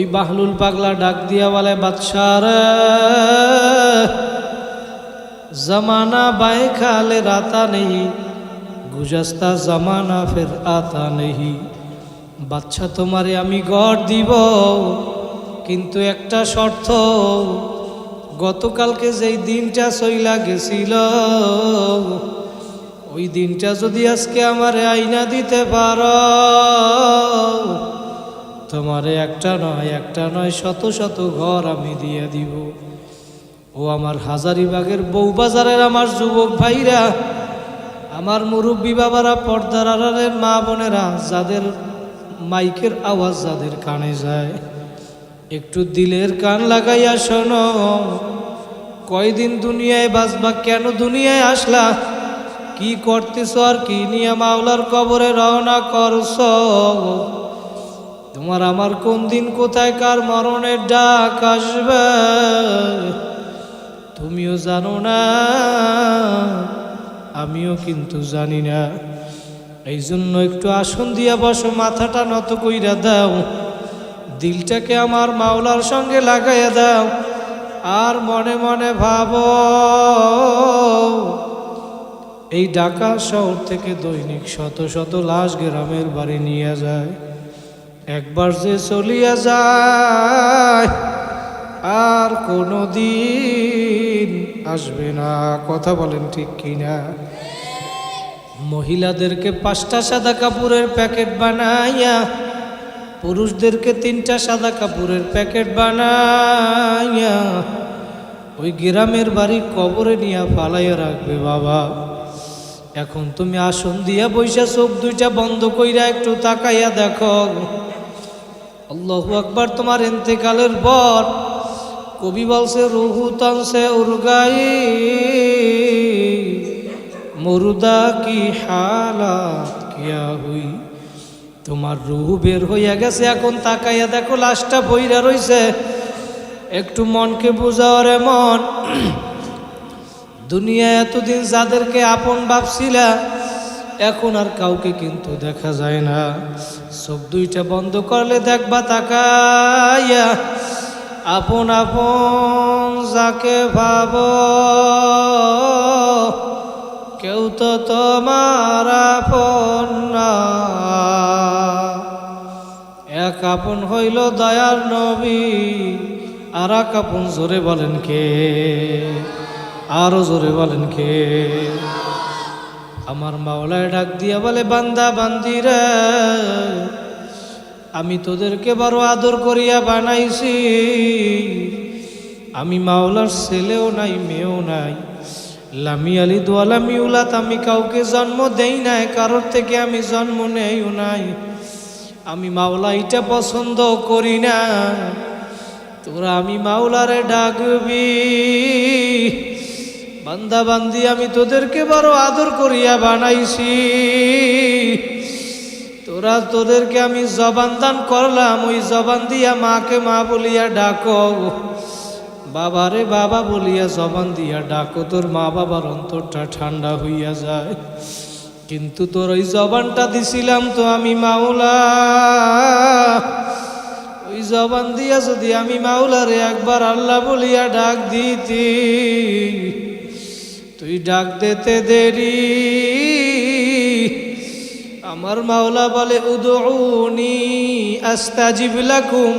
ওই বাহলুল পাগলা ডাক দিয়া বলে বাদশার জমানা বাই খালে রাতা নেই, গুজাস্তা জমানা ফের আতা নেই। বাচ্চা তোমারে আমি গড় দিব, কিন্তু একটা শর্ত, গতকালকে যেই দিনটা সইলা গেছিল, ওই দিনটা যদি আজকে আমার আইনা দিতে পারো তোমারে একটা নয় একটা নয়, শত শত ঘর আমি দিয়ে দিব। ও আমার হাজারিবাগের বউবাজারের আমার যুবক ভাইরা, আমার মুরব্বী বাবারা, পর্দার আড়ালের মা বোনেরা, যাদের মাইকের আওয়াজ যাদের কানে যায়, একটু দিলের কান লাগাইয়া শোনো, কয়দিন দুনিয়ায় বাসবা কেন দুনিয়ায় আসলা? কি করতেছ আর কি নিয়ে মাওলার কবরে রওনা করছ? তোমার আমার কোন দিন কোথায় কার মরণের ডাক আসবে? তুমিও জানো না, আমিও কিন্তু জানি না। এই জন্য একটু আসন দিয়া বসো, মাথাটা নত কইরা দাও। দিলটাকে আমার মাওলার সঙ্গে লাগাইয়া দাও। আর মনে মনে ভাব, এই ঢাকা শহর থেকে দৈনিক শত শত লাশ গ্রামের বাড়ি নিয়ে যায়। একবার যে চলিয়া যায়, আর কোনো দিন আসবে না। কথা বলেন ঠিক কিনা? মহিলাদেরকে পাঁচটা সাদা কাপড়ের প্যাকেট বানাইয়া, পুরুষদেরকে তিনটা সাদা কাপড়ের প্যাকেট বানাইয়া, ওই গ্রামের বাড়ি কবরে নিয়ে ফালাইয়া রাখবে বাবা। এখন তুমি আসন দিয়া বৈশা চোখ দুইটা বন্ধ কইরা একটু তাকাইয়া দেখো। আল্লাহ আকবার, তোমার এন্তেকালের পর কবি বলছে, রুহু তানসে উর্গাই, মুরুদা কি হালাত হুই? তোমার রুহু বের হইয়া গেছে, এখন তাকাইয়া দেখো, লাশটা বইরা রইছে। একটু মনকে বুঝাও রে মন। দুনিয়া এতদিন যাদেরকে আপন ভাবছিলা এখন আর কাউকে কিন্তু দেখা যায় না। চোখ দুইটা বন্ধ করলে দেখবা তাকাইয়া আপন আপন যাকে ভাব, কেউ তো তোমার আপন না। এক আপন হইল দয়ার নবী, আর এক আপন জোরে বলেন কে? আরও জোরে বলেন কে? আমার মাওলায় ডাক দিয়া বলে, বান্দা বান্দিরা আমি তোদেরকে বড় আদর করিয়া বানাইছি। আমি মাওলার ছেলেও নাই, মেয়েও নাই। লামি আলি দোয়ালামি মিউলাত আমি কাউকে জন্ম দেই নাই, কারোর থেকে আমি জন্ম নেইও নাই। আমি মাওলা এটা পছন্দ করি না। তোরা আমি মাওলারে ডাকবি। বান্দা বান্দি, আমি তোদেরকে বড় আদর করিয়া বানাইছি। তোরা তোদেরকে আমি জবান দান করলাম, ওই জবান দিয়া মাকে মা বলিয়া ডাকো। বাবারে বাবা বলিয়া জবান দিয়া ডাকো, তোর মা বাবার অন্তরটা ঠান্ডা হইয়া যায়। কিন্তু তোর ওই জবানটা দিছিলাম তো আমি মাওলা। ওই জবান দিয়া যদি আমি মাওলারে একবার আল্লাহ বলিয়া ডাক দিতি। তুই ডাক দিতে দেরি। আমার মাওলা বলে উদৌনি আস্তাজিব লাকুম।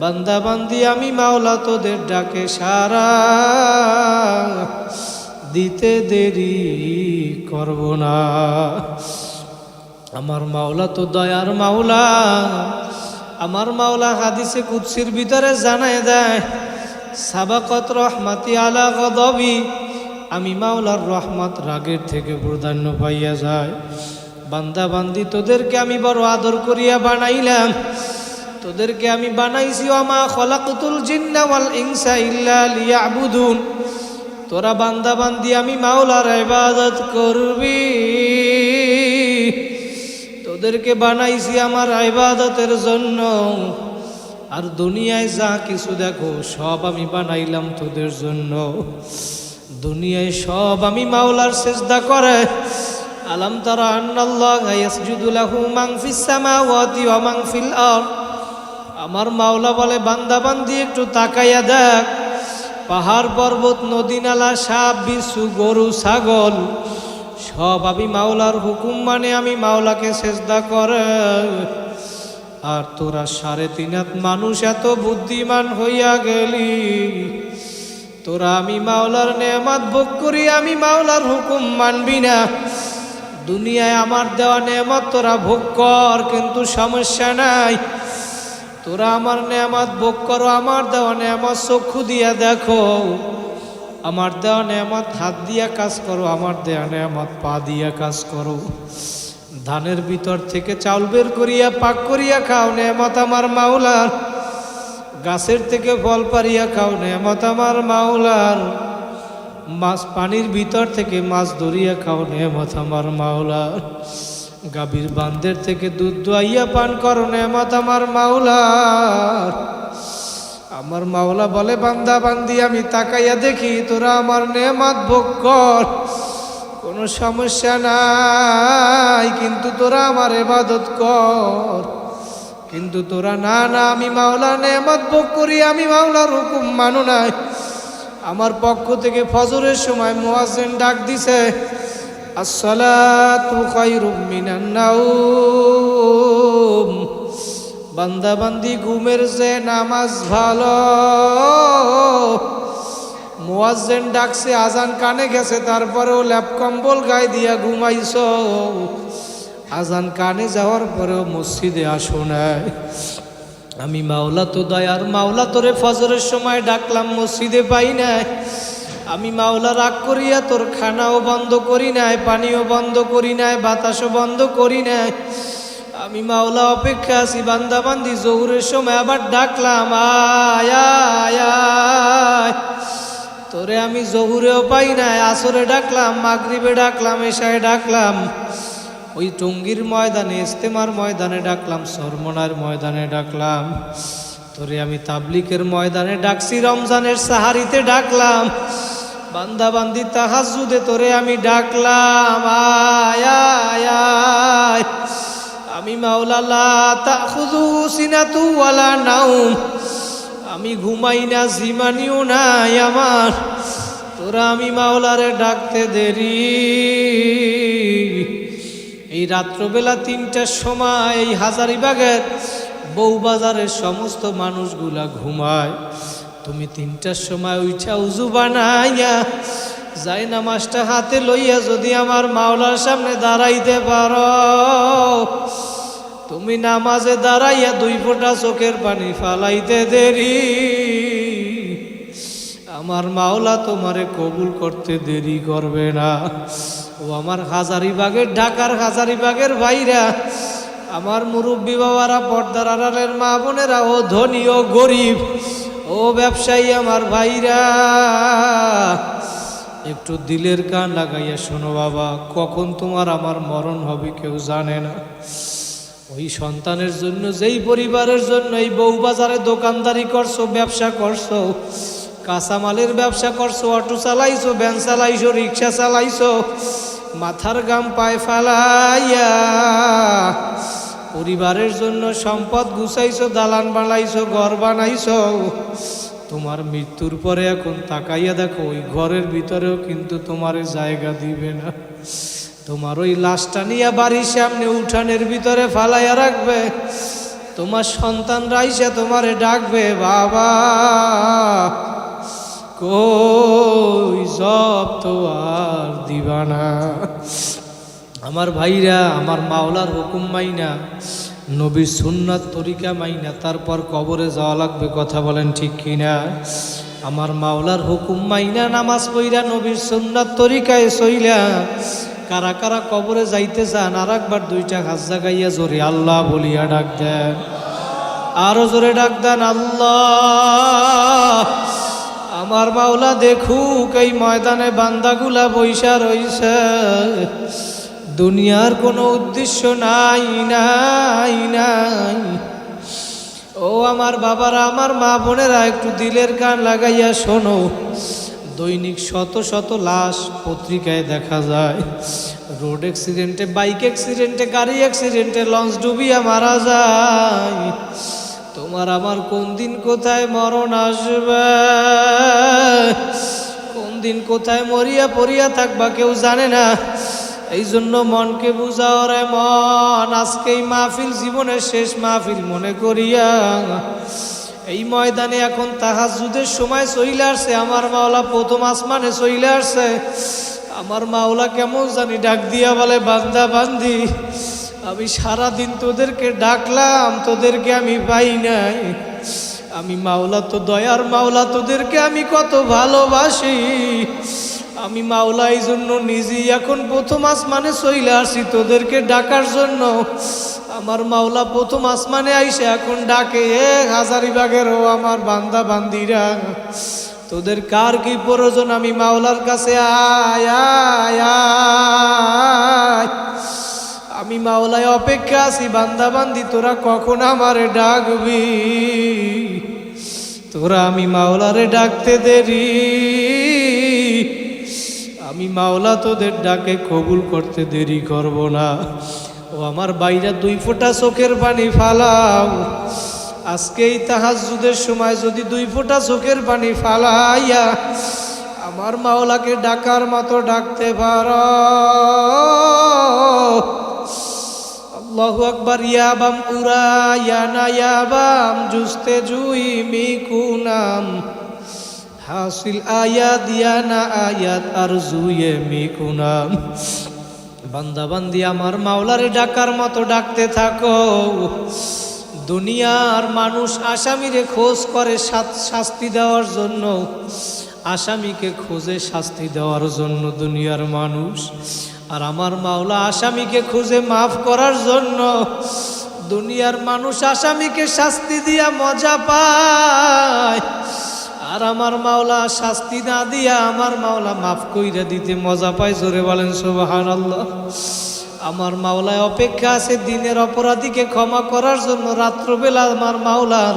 বান্দা বান্দি, আমি মাওলা তোদের ডাকে সারা। দিতে দেরি করব না। আমার মাওলা তো দয়ার মাওলা। আমার মাওলা হাদিসে কুৎসির ভিতরে জানায় দেয়, সাবাকত রহমাতি আলা গদবি। আমি মাওলার রহমত রাগের থেকে প্রাধান্য পাইয়া যায় বান্দা বান্দি, তোদেরকে আমি বড় আদর করিয়া বানাইলাম। তোদেরকে আমি বানাইছি আমা খলাকুতুল জিন্না ওয়াল ইনসা ইল্লা লিয়াবুদুন। তোরা বান্দা বান্দি, আমি মাওলার ইবাদত করবি। তোদেরকে বানাইছি আমার ইবাদতের জন্য। আর দুনিয়ায় যা কিছু দেখো, সব আমি বানাইলাম তোদের জন্য। দুনিয়ায় সব আমি মাওলার চেষ্টা করে। আলাম তারা আমার মাওলা বলে, বান্দা বান্দি, একটু তাকাইয়া দেখ। পাহাড়, পর্বত, নদী, নালা, সাপ বিশু গরু, ছাগল, সব আমি মাওলার হুকুম মানে আমি মাওলাকে চেষ্টা করে। আর তোরা সাড়ে তিন মানুষ, এত বুদ্ধিমান হইয়া গেলি। তোরা আমি মাওলার নেয়ামাত ভোগ করি, আমি মাওলার হুকুম মানবি না। দুনিয়ায় আমার দেওয়া নেয়ামত তোরা ভোগ কর, কিন্তু সমস্যা নাই। তোরা আমার নেয়ামত ভোগ করো, আমার দেওয়া নেয়ামত চক্ষু দিয়া দেখো। আমার দেওয়া নেয়ামত হাত দিয়া কাজ করো, আমার দেওয়া নেয়ামত পা দিয়া কাজ করো। ধানের ভিতর থেকে চাউল বের করিয়া, পাক করিয়া খাও, নেয়ামত আমার মাওলার। গাছের থেকে ফল পারিয়া খাও নেয়ামত আমার মাওলার। মাছ পানির ভিতর থেকে মাছ ধরিয়া খাও নেয়ামত আমার মাওলার। গাভীর বান্ধের থেকে দুধ দোয়াইয়া পান করো নেয়ামত আমার মাওলার। আমার মাওলা বলে, বান্দা, বান্দি, আমি তাকাইয়া দেখি তোরা আমার নেমাত ভোগ কর। কোনো সমস্যা নাই, কিন্তু তোরা আমার এবাদত কর। কিন্তু তোরা না না, আমি মাওলা নেয়ামত ভোগ করি, আমি মাওলার হুকুম মানো নাই। আমার পক্ষ থেকে ফজরের সময় মোয়াজেন ডাক দিছে বান্দা বান্দি ঘুমের যে নামাজ ভালো। মোয়াজ্জেন ডাকছে, আজান কানে গেছে, তারপরেও ল্যাপ কম্বল গায়ে দিয়া ঘুমাইছ। আজান কানে যাওয়ার পরেও মসজিদে আসো নাই। আমি মাওলা তো দয়ার, মাওলা তোরে ফজরের সময় ডাকলাম, মসজিদে পাই নাই। আমি মাওলা রাগ করিয়া তোর খানাও বন্ধ করি নাই, পানিও বন্ধ করি নাই, বাতাসও বন্ধ করি নাই। আমি মাওলা অপেক্ষা আছি বান্দা বান্দি জহুরের সময় আবার ডাকলাম আয়। তোরে আমি জহুরেও পাই নাই, আসরে ডাকলাম, মাগরিবে ডাকলাম, এশায় ডাকলাম। ওই টঙ্গির ময়দানে ইস্তেমার ময়দানে ডাকলাম, সরমনার ময়দানে ডাকলাম। তোরে আমি তাবলিকের ময়দানে ডাকছি, রমজানের সাহারিতে ডাকলাম। বান্দা বান্দি তাহাজুদে তোরে আমি ডাকলাম, আয় আমি মাওলালা তাখুদু সিনাতু নাউম আমি ঘুমাই না, জিমানিও নাই আমার। তোরা আমি মাওলারে ডাকতে দেরি। এই রাত্রবেলা তিনটার সময় এই হাজারিবাগের বউবাজারের সমস্ত মানুষগুলা ঘুমায়। তুমি তিনটার সময় উঠা উজু বানাইয়া যাই নামাজটা হাতে লইয়া যদি আমার মাওলার সামনে দাঁড়াইতে পারো। তুমি নামাজে দাঁড়াইয়া দুই ফোঁটা চোখের পানি ফালাইতে দেরি। আমার মাওলা তোমারে কবুল করতে দেরি করবে না। ও আমার হাজারিবাগের ঢাকার হাজারিবাগের ভাইরা, আমার মুরব্বী বাবারা, পর্দার আড়ালের মা বোনেরা, ও ধনী ও গরিব, ও ব্যবসায়ী আমার ভাইরা, একটু দিলের কান লাগাইয়া শোনো বাবা, কখন তোমার আমার মরণ হবে কেউ জানে না। ওই সন্তানের জন্য, যেই পরিবারের জন্য এই বউ বাজারে দোকানদারি করছ, ব্যবসা করছ কাঁচামালের ব্যবসা করছ, অটো চালাইছো, ভ্যান চালাইছো, রিক্সা চালাইছো, মাথার গাম পায়ে ফেলাইয়া পরিবারের জন্য সম্পদ গুছাইছো, দালান বানাইছো, ঘর বানাইছো। তোমার মৃত্যুর পরে এখন তাকাইয়া দেখো, ওই ঘরের ভিতরেও কিন্তু তোমার জায়গা দিবে না। তোমার ওই লাশটা নিয়ে বাড়ির সামনে উঠানের ভিতরে ফালাইয়া রাখবে। তোমার সন্তান রাইসা তোমারে ডাকবে, বাবা। কই তো আর দিবানা আমার ভাইরা, আমার মাওলার হুকুম মাইনা, নবীর সুন্নাত তরিকা মাইনা, তারপর কবরে যাওয়া লাগবে কথা বলেন ঠিক কিনা? আমার মাওলার হুকুম মাইনা নামাজ পইরা নবীর সুন্নাত তরিকায় সইলা, কারা কারা কবরে যাইতে চান আর একবার দুইটা হাত জাগাইয়া জোরে আল্লাহ বলিয়া ডাক দেন। আরও জোরে ডাক দেন আল্লাহ। আমার মাওলা দেখুক, এই ময়দানে বান্দাগুলা বৈশা রইছে। দুনিয়ার কোনো উদ্দেশ্য নাই নাই নাই। ও আমার বাবারা, আমার মা বোনেরা, একটু দিলের কান লাগাইয়া শোনো। দৈনিক শত শত লাশ পত্রিকায় দেখা যায়। রোড অ্যাক্সিডেন্টে, বাইক অ্যাক্সিডেন্টে, গাড়ি অ্যাক্সিডেন্টে লঞ্চ ডুবিয়া মারা যায়। তোমার আমার কোন দিন কোথায় মরণ আসবে? কোন দিন কোথায় মরিয়া পড়িয়া থাকবা কেউ জানে না। এই জন্য মনকে বুঝাও রে মন আজকে এই মাহফিল জীবনের শেষ মাহফিল মনে করিয়া। এই ময়দানে এখন তাহাজুদের সময় চইলে আসছে, আমার মাওলা প্রথম আসমানে চইলে আসছে। আমার মাওলা কেমন জানি ডাক দিয়া বলে, বান্দা, বান্দি। আমি সারা দিন তোদেরকে ডাকলাম, তোদেরকে আমি পাই নাই। আমি মাওলা তো দয়ার মাওলা, তোদেরকে আমি কত ভালোবাসি। আমি মাওলা এই জন্য নিজেই এখন প্রথম আসমানে চইলে আসি তোদেরকে ডাকার জন্য। আমার মাওলা প্রথম আসমানে আইসে এখন ডাকে, এ হাজারিবাগের ও আমার বান্দা বান্দিরা, তোদের কার কি প্রয়োজন? আমি মাওলার কাছে আয় আয় আয়। আমি মাওলায় অপেক্ষা আছি, বান্দা বান্দি, তোরা কখন আমারে ডাকবি? তোরা আমি মাওলারে ডাকতে দেরি। আমি মাওলা তোদের ডাকে কবুল করতে দেরি করব না। ও আমার বাইরে, দুই ফোঁটা চোখের পানি ফালাও। আজকে এই তাহাজুদের সময় যদি দুই ফোঁটা চোখের পানি ফালাইয়া আমার মাওলাকে ডাকার মতো ডাকতে পারো। আল্লাহু আকবার ইয়াবাম উরা ইয়ানা ইয়াবাম জুস্তে জুই মিকুনাম হাসিল আয়াত ইয়ানা আয়াত, আর জুয়ে মিকুনাম বান্দা বান্দি, আমার মাওলারে ডাকার মতো ডাকতে থাকো। দুনিয়ার মানুষ আসামিরে খোঁজ করে শাস্তি দেওয়ার জন্য। আসামিকে খোঁজে শাস্তি দেওয়ার জন্য দুনিয়ার মানুষ। আর আমার মাওলা আসামিকে খুঁজে মাফ করার জন্য দুনিয়ার মানুষ আসামিকে শাস্তি দিয়া মজা পায়। আর আমার মাওলা শাস্তি না দিয়া আমার মাওলা মাফ কইরা দিতে মজা পায়, জোরে বলেন সোবাহান আল্লাহ আমার মাওলায় অপেক্ষা আছে দিনের অপরাধীকে ক্ষমা করার জন্য, রাত্রবেলা আমার মাওলার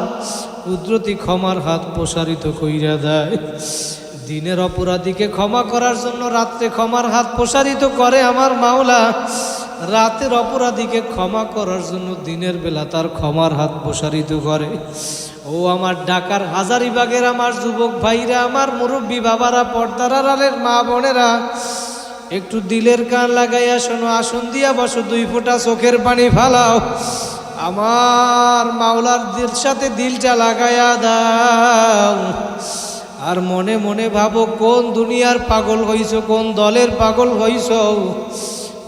কুদরতি ক্ষমার হাত প্রসারিত কইরা দেয়। দিনের অপরাধীকে ক্ষমা করার জন্য রাত্রে ক্ষমার হাত প্রসারিত করে আমার মাওলা। রাতের অপরাধীকে ক্ষমা করার জন্য দিনের বেলা তার ক্ষমার হাত প্রসারিত করে। ও আমার ডাকার হাজারিবাগের আমার যুবক ভাইরা, আমার মুরব্বী বাবারা, পর্দার আড়ালের মা বোনেরা, একটু দিলের কান লাগাইয়া শোনো, আসন দিয়া বসো, দুই ফোঁটা চোখের পানি ফালাও। আমার মাওলার দিল সাথে দিলটা লাগাইয়া দাও। আর মনে মনে ভাবো, কোন দুনিয়ার পাগল হইছ, কোন দলের পাগল হইছ?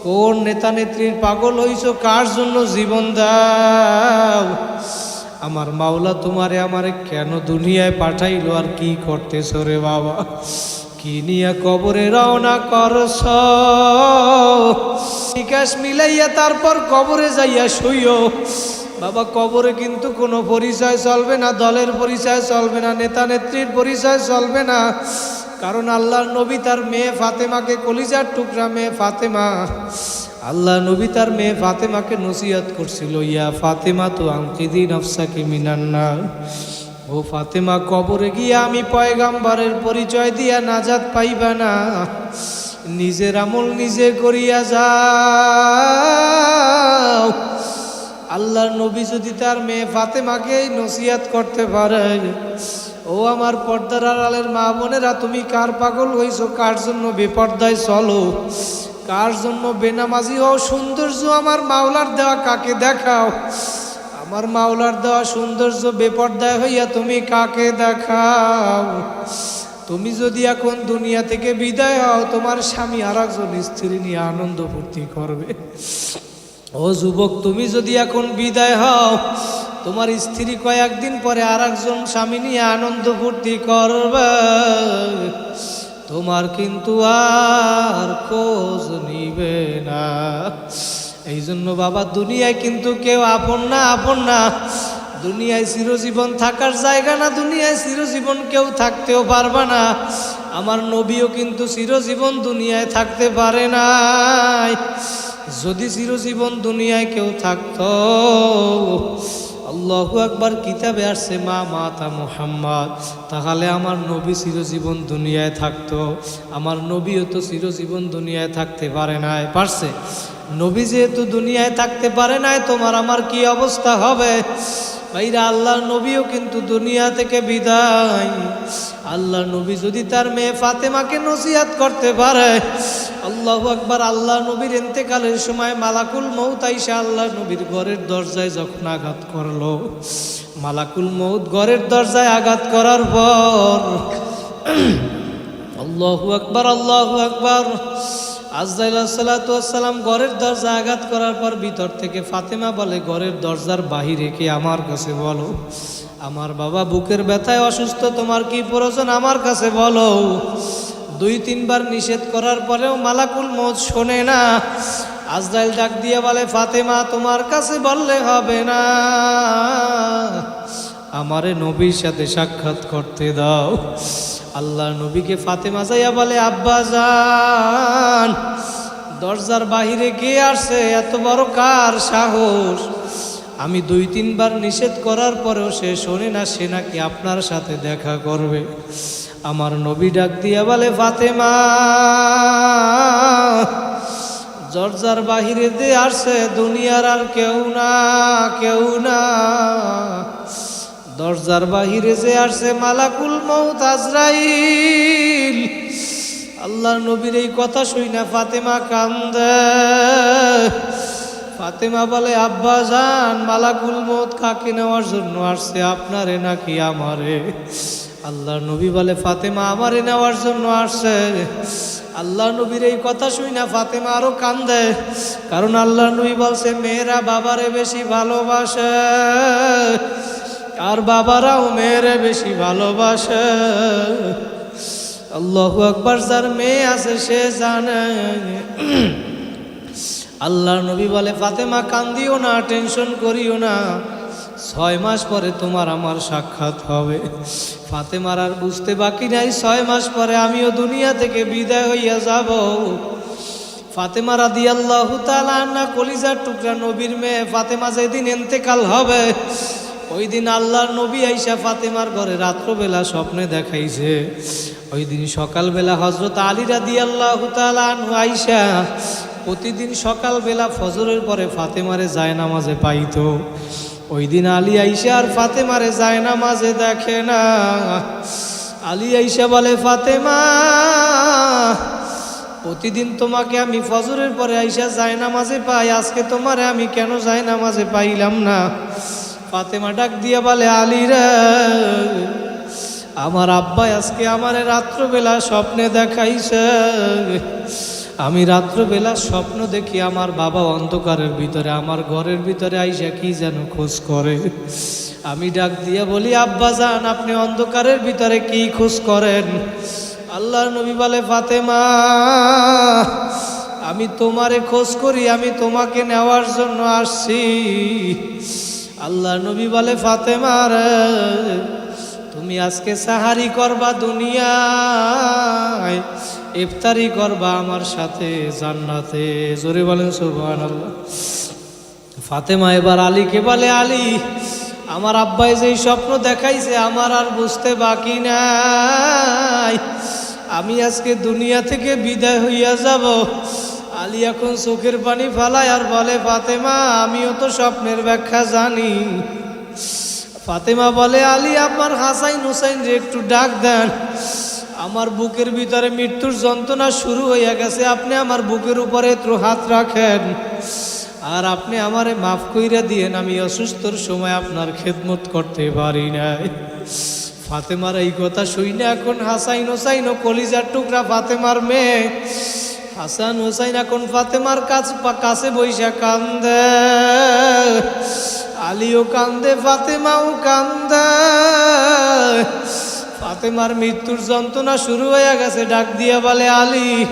কোন নেতা নেত্রীর পাগল হইছ? কার জন্য জীবন দাও? আমার মাওলা তোমারে আমারে কেন দুনিয়ায় পাঠাইলো? আর কি করতেছ রে বাবা? কি নিয়ে কবরে রওনা করছ? বিকাশ মিলাইয়া তারপর কবরে যাইয়া শুইও। বাবা, কবরে কিন্তু কোনো পরিচয় চলবে না, দলের পরিচয় চলবে না, নেতা নেত্রীর পরিচয় চলবে না। কারণ আল্লাহর নবী তার মেয়ে ফাতেমাকে কলিজার টুকরা মেয়ে ফাতেমা। আল্লাহ নবী তার মেয়ে ফাতেমাকে নসিহত করছিল, ইয়া ফাতেমা তো আঙ্কিদি নফসাকে মিনান্না ও ফাতেমা, কবরে গিয়ে আমি পয়গাম্বারের পরিচয় দিয়া নাজাত পাইবা না। নিজের আমল নিজে করিয়া যাও। আল্লাহর নবী যদি তার মেয়ে ফাতেমাকে নসিহাত করতে পারে, ও আমার পর্দার আড়ালের মা বোনেরা, তুমি কার পাগল হইছো? কার জন্য বেপর্দায় চলো? কার জন্য বেনামাজি হও? সৌন্দর্য আমার মাওলার দেওয়া কাকে দেখাও? আমার মাওলার দেওয়া সৌন্দর্য বেপর্দায় হইয়া তুমি কাকে দেখাও? তুমি যদি এখন দুনিয়া থেকে বিদায় হও, তোমার স্বামী আর একজন স্ত্রী নিয়ে আনন্দ ফুর্তি করবে। ও যুবক, তুমি যদি এখন বিদায় হও, তোমার স্ত্রী কয়েকদিন পরে আর একজন স্বামী নিয়ে আনন্দ ফুর্তি করবে। তোমার কিন্তু আর খোঁজ নিবে না। এই জন্য বাবা, দুনিয়ায় কিন্তু কেউ আপন না আপন না। দুনিয়ায় চিরজীবন থাকার জায়গা না, দুনিয়ায় চিরজীবন কেউ থাকতেও পারবে না। আমার নবীও কিন্তু চিরজীবন দুনিয়ায় থাকতে পারে নাই। যদি চিরজীবন দুনিয়ায় কেউ থাকতো, আল্লাহু আকবার কিতাবে আসছে, মা মাতা মোহাম্মদ তাহলে আমার নবী চিরজীবন দুনিয়ায় থাকতো। আমার নবীও তো চিরজীবন দুনিয়ায় থাকতে পারে নাই। পারছে? নবী যেহেতু দুনিয়ায় থাকতে পারে নাই, তোমার আমার কি অবস্থা হবে? ভাইরা আল্লাহ নবীও কিন্তু দুনিয়া থেকে বিদায়। আল্লাহ নবী যদি তার মেয়ে ফাতেমাকে নসিহাত করতে পারে আল্লাহ আকবার, আল্লাহ নবীর এতেকালের সময় মালাকুল মৌত আইসা আল্লাহ নবীর ঘরের দরজায় যখন আঘাত করল, মালাকুল মৌত ঘরের দরজায় আঘাত করার পর, আল্লাহু আকবার আল্লাহু আকবার আজাইসালাম ঘরের দরজা আঘাত করার পর ভিতর থেকে ফাতেমা বলে, ঘরের দরজার বাহিরে কি আমার কাছে বলো? আমার বাবা বুকের ব্যথায় অসুস্থ, তোমার কি প্রয়োজন আমার কাছে বলো? দুই, তিনবার নিষেধ করার পরেও মালাকুল মত শোনে না। আজরাইল ডাক দিয়ে বলে, ফাতেমা, তোমার কাছে বললে হবে না। আমারে নবীর সাথে সাক্ষাৎ করতে দাও। আল্লাহ নবীকে ফাতেমা যাইয়া বলে, আব্বা যান দরজার বাহিরে কে আসছে? এত বড় কার সাহস? আমি দুই, তিনবার নিষেধ করার পরেও সে শোনে না, সে নাকি আপনার সাথে দেখা করবে। আমার নবী ডাক দিয়া বলে, ফাতেমা, দরজার বাহিরে দিয়ে আসছে, দুনিয়ার আর কেউ না কেউ না। দরজার বাহিরে যে আসছে, মালাকুল মৌত আজরাইল। আল্লাহ নবীর এই কথা শুই না ফাতেমা কান্দে। ফাতেমা বলে, আব্বা যান মালাকুল মৌত কাকে নেওয়ার জন্য আসছে? আপনারে নাকি আমারে? আল্লাহ নবী বলে, ফাতেমা আমারে নেওয়ার জন্য আসছে। আল্লাহ নবীর এই কথা শুই না, ফাতেমা আরও কান্দে, কারণ আল্লাহ নবী বলছে, মেয়েরা বাবারে বেশি ভালোবাসে, আর বাবারাও মেয়েরে বেশি ভালোবাসে। আল্লাহ আকবার, যার মেয়ে আছে, সে জানে। আল্লাহ নবী বলে, ফাতেমা, কান্দিও না, টেনশন করিও না। ছয় মাস পরে তোমার আমার সাক্ষাৎ হবে। ফাতেমার আর বুঝতে বাকি নাই, ছয় মাস পরে আমিও দুনিয়া থেকে বিদায় হইয়া যাব। ফাতেমা রাদি আল্লাহ না কলিজার টুকরা নবীর মেয়ে ফাতেমা যেদিন এন্তেকাল হবে, ওই দিন আল্লাহর নবী আইসা ফাতেমার ঘরে রাত্রবেলা স্বপ্নে দেখাইছে। ওই দিন সকালবেলা হজরত আলী রাদি আল্লাহ আইসা প্রতিদিন সকালবেলা ফজরের পরে ফাতেমারে যায় নামাজে পাইতো। ওই দিন আলী আইসা আর ফাতেমারে যায় না, মাঝে দেখে না। আলী আইসা বলে, ফাতেমা, প্রতিদিন তোমাকে আমি ফজরের পরে আইসা যায় নামাজে পাই, আজকে তোমারে আমি কেন যায় নামাজে পাইলাম না? ফাতেমা ডাক দিয়ে বলে, আলী রে, আমার আব্বা আজকে আমারে রাত্রবেলা স্বপ্নে দেখাইছে। আমি রাত্রবেলা স্বপ্ন দেখি আমার বাবা অন্ধকারের ভিতরে, আমার ঘরের ভিতরে আইসা কি যেন খোঁজ করে। আমি ডাক দিয়ে বলি, আব্বা যান, আপনি অন্ধকারের ভিতরে কি খোঁজ করেন? আল্লাহ নবী বলে, ফাতেমা, আমি তোমারে খোঁজ করি, আমি তোমাকে নেওয়ার জন্য আসছি। আল্লাহ নবী বলে ফাতেমার তুমি আজকে সাহারি করবা দুনিয়ায়। ইফতারি করবা আমার সাথে জান্নাতে। জোরে বলেন সুবহান আল্লাহ ফাতেমা এবার আলীকে বলে, আলী, আমার আব্বাই যেই স্বপ্ন দেখাইছে আমার আর বুঝতে বাকি নাই। আমি আজকে দুনিয়া থেকে বিদায় হইয়া যাব। আলী এখন চোখের পানি ফালায় আর বলে, ফাতেমা, আমিও তো স্বপ্নের ব্যাখ্যা জানি। ফাতেমা বলে, আলী, আমার হাসাইন হুসাইন যে একটু ডাক দেন। আমার বুকের ভিতরে মৃত্যুর যন্ত্রণা শুরু হইয়া গেছে। আপনি আমার বুকের উপরে একটু হাত রাখেন। আর আপনি আমারে মাফ কইরা দিয়েন, আমি অসুস্থর সময় আপনার খেদমত করতে পারি নাই। ফাতেমার এই কথা শুই না এখন হাসাইন হোসাইন কলিজার টুকরা ফাতেমার মেয়ে। হাসান হোসাইন এখন ফাতেমার কাছ কাছে বৈশা কান্দে। আলিও কান্দে, ফাতেমাও কান্দে। ফাতেমার মৃত্যুর যন্ত্রণা শুরু হয়ে গেছে। ডাক দিয়া বলে, আলী,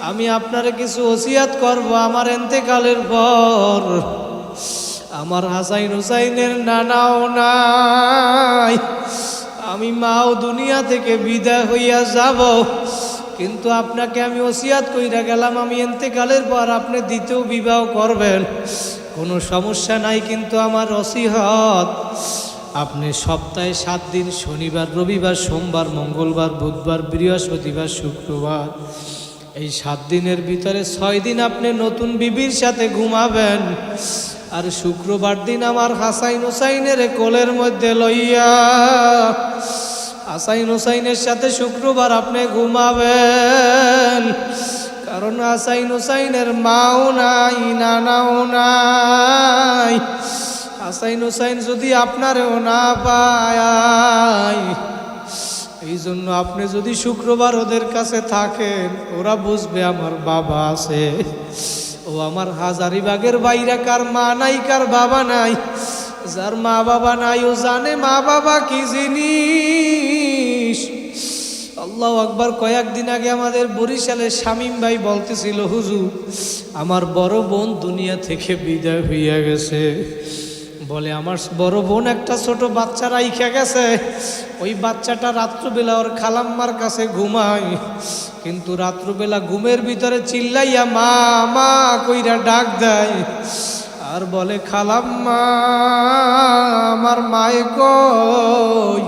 আমি আপনারে কিছু ওসিয়াত করব আমার এন্তেকালের পর। আমার হাসাইন হুসাইনের নানাও নাই। আমি মাও দুনিয়া থেকে বিদায় হইয়া যাব। কিন্তু আপনাকে আমি ওসিয়াত কইরা গেলাম, আমি এন্তেকালের পর আপনি দ্বিতীয় বিবাহ করবেন। কোনো সমস্যা নাই, কিন্তু আমার অসিহত আপনি সপ্তাহে সাত দিন, শনিবার, রবিবার, সোমবার, মঙ্গলবার, বুধবার, বৃহস্পতিবার, শুক্রবার, এই সাত দিনের ভিতরে ছয় দিন আপনি নতুন বিবির সাথে ঘুমাবেন। আর শুক্রবার দিন আমার হাসাইন হুসাইনের কোলের মধ্যে লইয়া, হাসাইন হুসাইনের সাথে শুক্রবার আপনি ঘুমাবেন। কারণ হাসাইন হুসাইনের মাও নাই, নানাও নাই। হাসাইন হুসাইন যদি আপনারেও না পায় এই জন্য আপনি যদি শুক্রবার ওদের কাছে থাকেন, ওরা বুঝবে আমার বাবা আছে। ও আমার হাজারিবাগের বাইরে কার মা নাই, কার বাবা নাই, যার মা বাবা নাই, ও জানে মা বাবা কি জিনিস। আল্লাহ আকবার, কয়েকদিন আগে আমাদের বরিশালের শামীম ভাই বলতেছিল, হুজুর, আমার বড় বোন দুনিয়া থেকে বিদায় হইয়া গেছে। বলে, আমার বড় বোন একটা ছোট বাচ্চা রাইখা গেছে। ওই বাচ্চাটা রাত্রবেলা ওর খালাম্মার কাছে ঘুমায়। কিন্তু রাত্রবেলা ঘুমের ভিতরে চিল্লাইয়া মা মা কইরা ডাক দেয়। আর বলে, খালাম্মা, আমার মায়ে কই?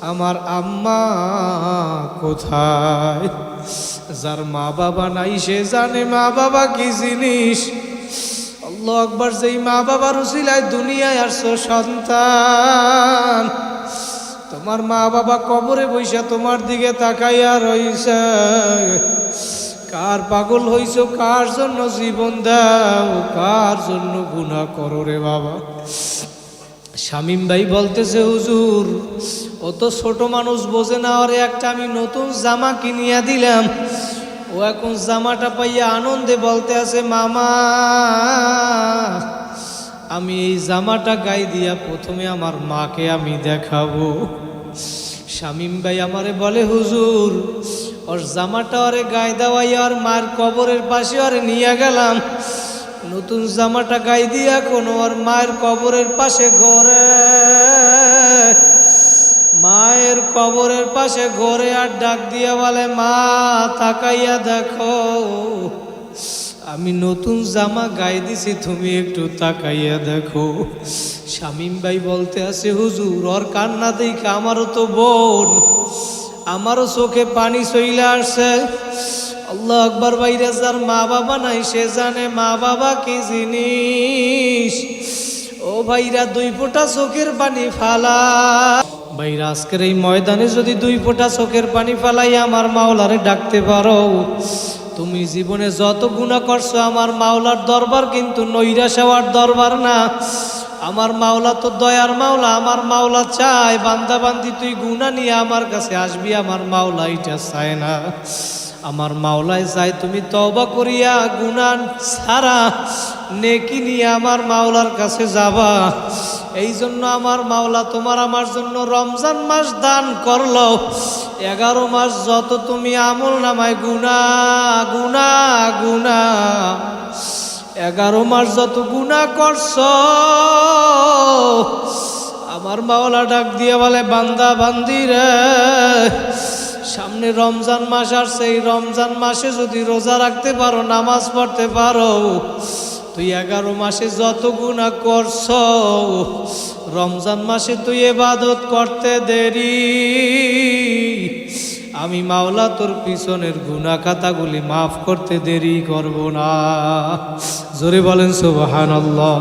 আমার আম্মা কোথায়? যার মা বাবা নাই, সে জানে মা বাবা কি জিনিস? আল্লাহ আকবার, যেই মা বাবার উসিলায় দুনিয়ায় আসছো সন্তান, তোমার মা বাবা কবরে বইসা তোমার দিকে তাকাইয়া রইছে। কার পাগল হইছো, কার জন্য জীবন দাও, কার জন্য গুনাহ করো রে বাবা? শামিম ভাই বলতেছে, হুজুর, অত ছোট মানুষ বোঝে না, আরে একটা আমি নতুন জামা কিনিয়া দিলাম। ও এখন জামাটা পাইয়া আনন্দে বলতে আছে, মামা, আমি এই জামাটা গাই দিয়া প্রথমে আমার মাকে আমি দেখাবো। শামিম ভাই আমারে বলে, হুজুর, ওর জামাটা ওরে গায়ে দেওয়াই আর মার কবরের পাশে ওরে নিয়ে গেলাম। নতুন জামাটা গাই দিয়া কোনো ওর মায়ের কবরের পাশে ঘরে। মায়ের কবরের পাশে ঘরে আর ডাক দিয়া বলে, মা, তাকাইয়া দেখো, আমি নতুন জামা গায়ে দিছি, তুমি একটু তাকাইয়া দেখো। শামিম ভাই বলতে আছে, হুজুর, ওর কান্না দেখে আমারও তো বোন, আমারও চোখে পানি চইলে আসছে। আল্লাহ আকবর বাইরে যার মা বাবা নাই, সে জানে মা বাবা কি জিনিস। ও ভাইরা, দুই ফোঁটা চোখের পানি ফালা। ভাইরা এই ময়দানে যদি দুই ফোঁটা চোখের পানি ফেলাই আমার মাওলারে ডাকতে পারো। তুমি জীবনে যত গুণা করছ, আমার মাওলার দরবার কিন্তু নৈরা সেওয়ার দরবার না। আমার মাওলা তো দয়ার মাওলা, আমার মাওলা চায়। বান্দা বান্দি, তুই গুণা নিয়ে আমার কাছে আসবি, আমার মাওলা এটা চায় না। আমার মাওলায় চাই তুমি তবা করিয়া গুনান ছাড়া নেকি নিয়ে আমার মাওলার কাছে যাবা। এই জন্য আমার মাওলা তোমার আমার জন্য রমজান মাস দান করল। এগারো মাস যত তুমি আমল নামায়, গুনা গুনা গুনা। এগারো মাস যত গুনা করছ, আমার মাওলা ডাক দিয়ে বলে, বান্দা, বান্দি সামনে রমজান মাস আর সেই রমজান মাসে যদি রোজা রাখতে পারো, নামাজ পড়তে পারো, তুই এগারো মাসে যত গুণা করছ, রমজান মাসে তুই এবাদত করতে দেরি। আমি মাওলা তোর পিছনের গুণা খাতাগুলি মাফ করতে দেরি করব না। জোরে বলেন সুবহানাল্লাহ।